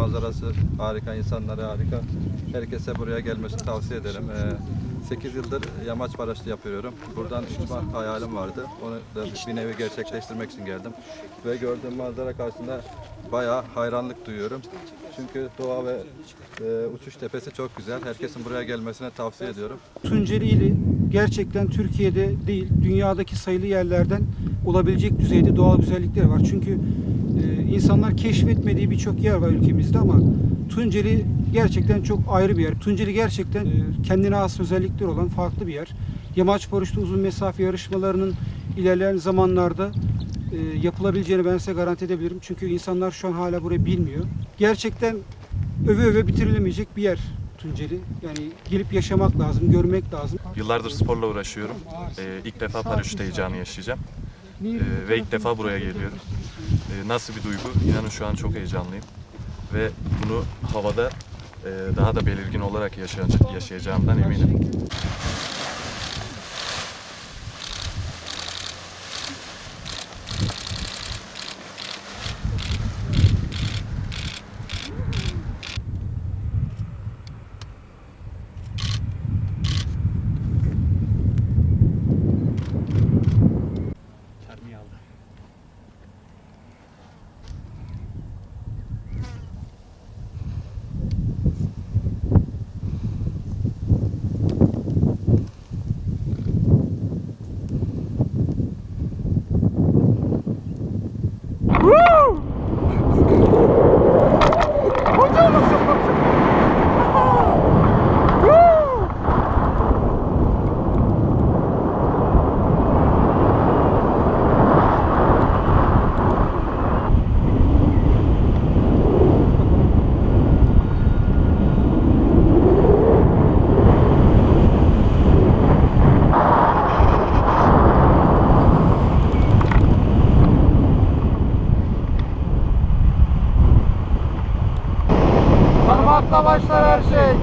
Manzarası harika, insanları harika. Herkese buraya gelmesini tavsiye ederim. 8 yıldır yamaç paraşütü yapıyorum. Buradan uçma hayalim vardı. Onu da bir nevi gerçekleştirmek için geldim. Ve gördüğüm manzara karşısında bayağı hayranlık duyuyorum. Çünkü doğa ve e, uçuş tepesi çok güzel. Herkesin buraya gelmesine tavsiye ediyorum. Tunceli ili gerçekten Türkiye'de değil, dünyadaki sayılı yerlerden olabilecek düzeyde doğal güzellikleri var. Çünkü insanlar keşfetmediği birçok yer var ülkemizde ama Tunceli gerçekten çok ayrı bir yer. Tunceli gerçekten e, kendine has özellikleri olan farklı bir yer. Yamaç paraşütü uzun mesafe yarışmalarının ilerleyen zamanlarda e, yapılabileceğini ben size garanti edebilirim. Çünkü insanlar şu an hala burayı bilmiyor. Gerçekten öve öve bitirilemeyecek bir yer Tunceli. Yani gelip yaşamak lazım, görmek lazım. Yıllardır sporla uğraşıyorum. Ee, ilk defa paraşüt heyecanı yaşayacağım. Ee, ve ilk defa buraya geliyorum. Ee, nasıl bir duygu? İnanın şu an çok heyecanlıyım. Ve bunu havada e, daha da belirgin olarak yaşayacağımdan eminim. Tanımakla başlar her şey.